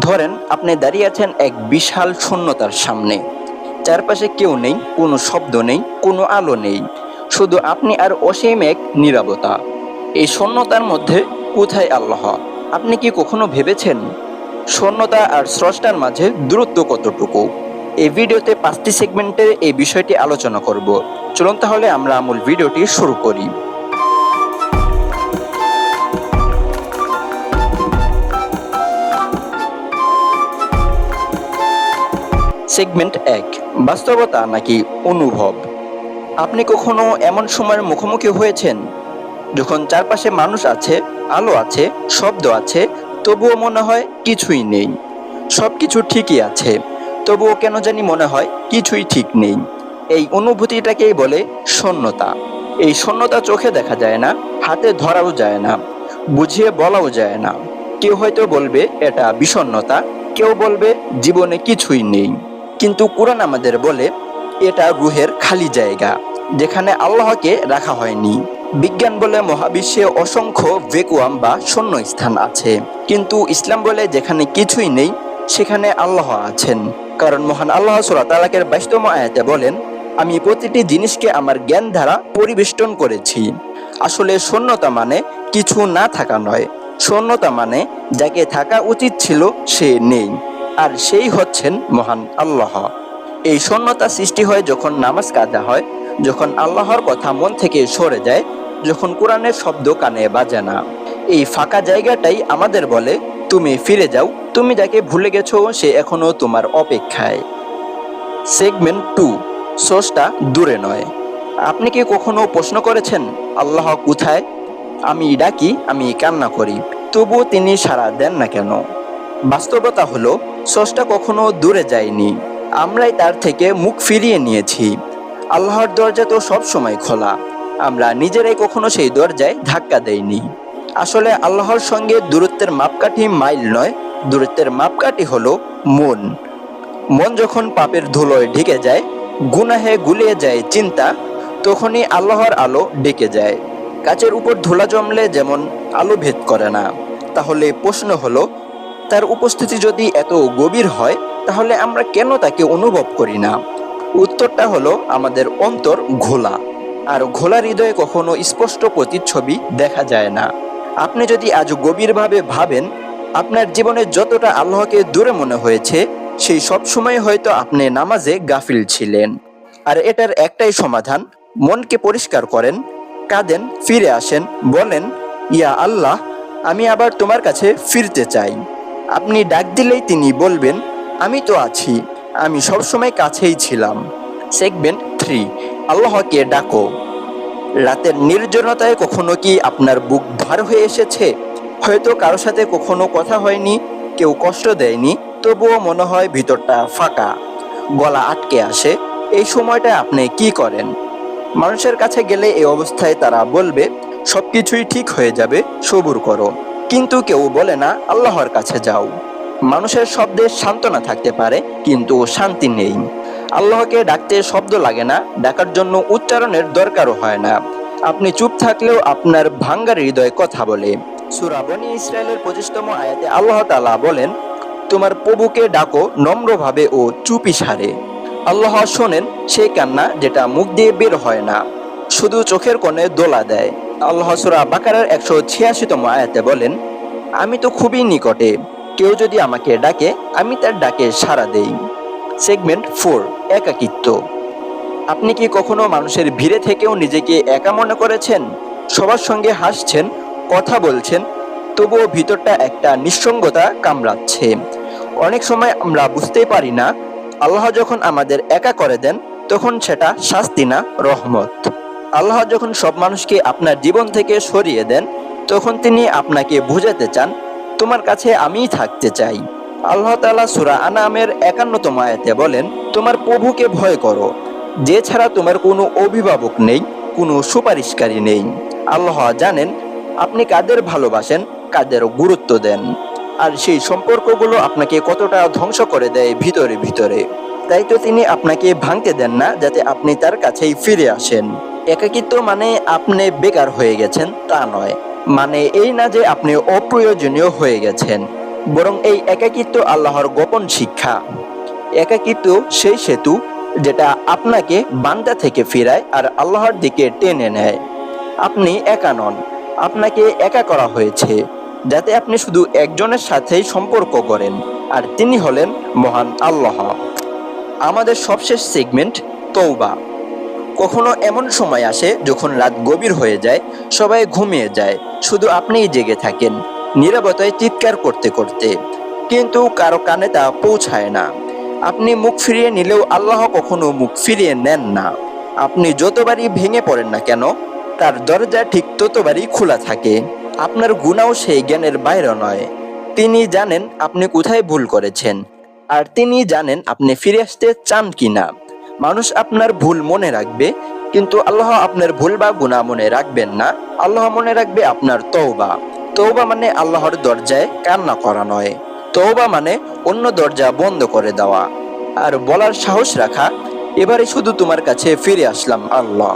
ধরেন আপনি দাঁড়িয়ে আছেন এক বিশাল শূন্যতার সামনে। চারপাশে কেউ নেই, কোনো শব্দ নেই, কোনো আলো নেই। শুধু আপনি আর অসীম এক নীরবতা। এই শূন্যতার মধ্যে কোথায় আল্লাহ? আপনি কি কখনো ভেবেছেন? শূন্যতা আর স্রষ্টার মাঝে দূরত্ব কতটুকু? এই ভিডিওতে পাঁচটি সেগমেন্টে এই বিষয়টি আলোচনা করব। চলুন তাহলে আমরা মূল ভিডিওটি শুরু করি। সেগমেন্ট এক, বাস্তবতা নাকি অনুভব? আপনি কখনো এমন সময়ের মুখোমুখি হয়েছেন? যখন চারপাশে মানুষ আছে, আলো আছে, শব্দ আছে, তবুও মনে হয় কিছুই নেই। সব কিছু ঠিকই আছে, তবুও কেন জানি মনে হয় কিছুই ঠিক নেই। এই অনুভূতিটাকেই বলে শূন্যতা। এই শূন্যতা চোখে দেখা যায় না, হাতে ধরাও যায় না, বুঝিয়ে বলাও যায় না। কেউ হয়তো বলবে, এটা বিষণ্ণতা। কেউ বলবে, জীবনে কিছুই নেই। কিন্তু কোরআন আমাদের বলে, এটা রুহের খালি জায়গা, যেখানে আল্লাহকে রাখা হয়নি। বিজ্ঞান বলে মহাবিশ্বে অসংখ্য ভেকুয়াম বা শূন্য স্থান আছে, কিন্তু ইসলাম বলে যেখানে কিছুই নেই, সেখানে আল্লাহ আছেন। কারণ মহান আল্লাহ সুরা তালাকের বাইশতম আয়াতে বলেন, আমি প্রতিটি জিনিসকে আমার জ্ঞান দ্বারা পরিবেষ্টন করেছি। আসলে শূন্যতা মানে কিছু না থাকা নয়। শূন্যতা মানে যাকে থাকা উচিত ছিল, সে নেই। আর সেই হচ্ছেন মহান আল্লাহ। এই শূন্যতা সৃষ্টি হয় যখন নামাজ কাজা হয়, যখন আল্লাহর কথা মন থেকে সরে যায়, যখন কোরআনের শব্দ কানে বাজে না। এই ফাঁকা জায়গাটাই আমাদের বলে, তুমি ফিরে যাও, তুমি যাকে ভুলে গেছো, সে এখনও তোমার অপেক্ষায়। সেগমেন্ট টু সোর্সটা দূরে নয়। আপনি কি কখনো প্রশ্ন করেছেন, আল্লাহ কোথায়? আমি ডাকি, আমি কান্না করি, তবুও তিনি সাড়া দেন না কেন? বাস্তবতা হলো সোর্সটা কখনো দূরে যায়নি। আমরাই তার থেকে মুখ ফিরিয়ে নিয়েছি। আল্লাহর দরজা তো সব সময় খোলা। আমরা নিজেরাই কখনো সেই দরজায় ধাক্কা দেইনি। আসলে আল্লাহর সঙ্গে দূরত্বের মাপকাঠি মাইল নয়, দূরত্বের মাপকাঠি হলো মন। মন যখন পাপের ধুলোয় ঢেকে যায়, গুনাহে গুলিয়ে যায় চিন্তা, তখনই আল্লাহর আলো ডেকে যায়। কাচের উপর ধুলা জমলে যেমন আলো ভেদ করে না। তাহলে প্রশ্ন হলো তার উপস্থিতি যদি এত গভীর হয়, তাহলে আমরা কেন তাকে অনুভব করি না? উত্তরটা হলো আমাদের অন্তর ঘোলা, আর ঘোলা হৃদয়ে কখনো স্পষ্ট প্রতিচ্ছবি দেখা যায় না। আপনি যদি আজ গভীরভাবে ভাবেন, আপনার জীবনে যতটা আল্লাহকে দূরে মনে হয়েছে, সেই সব সময় হয়তো আপনি নামাজে গাফিল ছিলেন। আর এটার একটাই সমাধান, মনকে পরিষ্কার করেন, কাঁদেন, ফিরে আসেন, বলেন, ইয়া আল্লাহ, আমি আবার তোমার কাছে ফিরতে চাই। আপনি ডাক দিলেই তিনি বলবেন, আমি তো আছি, আমি সবসময় কাছেই ছিলাম। সেগমেন্ট থ্রি আল্লাহকে ডাকো। রাতের নির্জনতায় কখনো কি আপনার বুক ভার হয়ে এসেছে? হয়তো কারোর সাথে কখনো কথা হয়নি, কেউ কষ্ট দেয়নি, তবুও মনে হয় ভিতরটা ফাঁকা। গলা আটকে আসে, এই সময়টা আপনি কি করেন? মানুষের কাছে গেলে এই অবস্থায় তারা বলবে, সবকিছুই ঠিক হয়ে যাবে, সবুর করো। কিন্তু কেউ বলে না, আল্লাহর কাছে যাও। মানুষের শব্দে সান্ত্বনা থাকতে পারে, কিন্তু শান্তি নেই। আল্লাহকে ডাকতে শব্দ লাগে না, ডাকার জন্য উচ্চারণের দরকারও হয় না। আপনি চুপ থাকলেও আপনার ভাঙ্গার হৃদয় কথা বলে। সুরাবনী ইসরায়েলের পঁচিশতম আয়াতে আল্লাহ তালা বলেন, তোমার প্রভুকে ডাকো নম্রভাবে ও চুপি সারে। আল্লাহ শোনেন সেই কান্না যেটা মুখ দিয়ে বের হয় না, শুধু চোখের কোণে দোলা দেয়। আল্লাহ সুরা বাকারের একশো ছিয়াশিতম আয়াতে বলেন, আমি তো খুবই নিকটে। কেউ যদি আমাকে ডাকে, আমি তার ডাকে সাড়া দেই। সেগমেন্ট ফোর একাকিত্ব। আপনি কি কখনো মানুষের ভিড়ে থেকেও নিজেকে একা মনে করেছেন? সবার সঙ্গে হাসছেন, কথা বলছেন, তবুও ভিতরটা একটা নিঃসঙ্গতা কামড়াচ্ছে। অনেক সময় আমরা বুঝতেই পারি না, আল্লাহ যখন আমাদের একা করে দেন, তখন সেটা শাস্তি না, রহমত। আল্লাহ যখন সব মানুষকে আপনার জীবন থেকে সরিয়ে দেন, তখন তিনি আপনাকে বুঝাতে চান, তোমার কাছে আমিই থাকতে চাই। আল্লাহ তালা সুরা আনামের একান্নতম আয়াতে বলেন, তোমার প্রভুকে ভয় করো। যে ছাড়া তোমার কোনো অভিভাবক নেই, কোনো সুপারিশকারী নেই। আল্লাহ জানেন, আপনি কাদের ভালোবাসেন, কাদের গুরুত্ব দেন। আর সেই সম্পর্কগুলো আপনাকে কতটা ধ্বংস করে দেয় ভিতরে ভিতরে। তাই তো তিনি আপনাকে ভাঙতে দেন না, যাতে আপনি তার কাছেই ফিরে আসেন। একাকিত্ব মানে আপনি বেকার হয়ে গেছেন, তা নয়। মানে এই না যে আপনি অপ্রয়োজনীয় হয়ে গেছেন, বরং এই একাকিত্ব আল্লাহর গোপন শিক্ষা। একাকিত্ব সেই সেতু যেটা আপনাকে বান্দা থেকে ফিরায় আর আল্লাহর দিকে টেনে নেয়। আপনি একা নন, আপনাকে একা করা হয়েছে, যাতে আপনি শুধু একজনের সাথেই সম্পর্ক করেন, আর তিনি হলেন মহান আল্লাহ। আমাদের সবশেষ সেগমেন্ট তৌবা কখনো এমন সময় আসে যখন রাত গভীর হয়ে যায়, সবাই ঘুমিয়ে যায়, শুধু আপনিই জেগে থাকেন নিরাপত্তায় চিৎকার করতে করতে। কিন্তু কারও কানে তা পৌঁছায় না। আপনি মুখ ফিরিয়ে নিলেও আল্লাহ কখনো মুখ ফিরিয়ে নেন না। আপনি যতবারই ভেঙে পড়েন না কেন, তার দরজা ঠিক ততবারই খোলা থাকে। আপনার গুণাও সেই জ্ঞানের বাইরে নয়। তিনি জানেন আপনি কোথায় ভুল করেছেন, আর তিনি জানেন আপনি ফিরে আসতে চান কিনা। মানুষ আপনার ভুল মনে রাখবে, কিন্তু আল্লাহ আপনার ভুল বা গুণা মনে রাখবেন না। আল্লাহ মনে রাখবে আপনার তৌবা তৌবা মানে আল্লাহর দরজায় কান্না করা নয়। তৌবা মানে অন্য দরজা বন্ধ করে দেওয়া। আর বলার সাহস রাখা, এবারে শুধু তোমার কাছে ফিরে আসলাম আল্লাহ।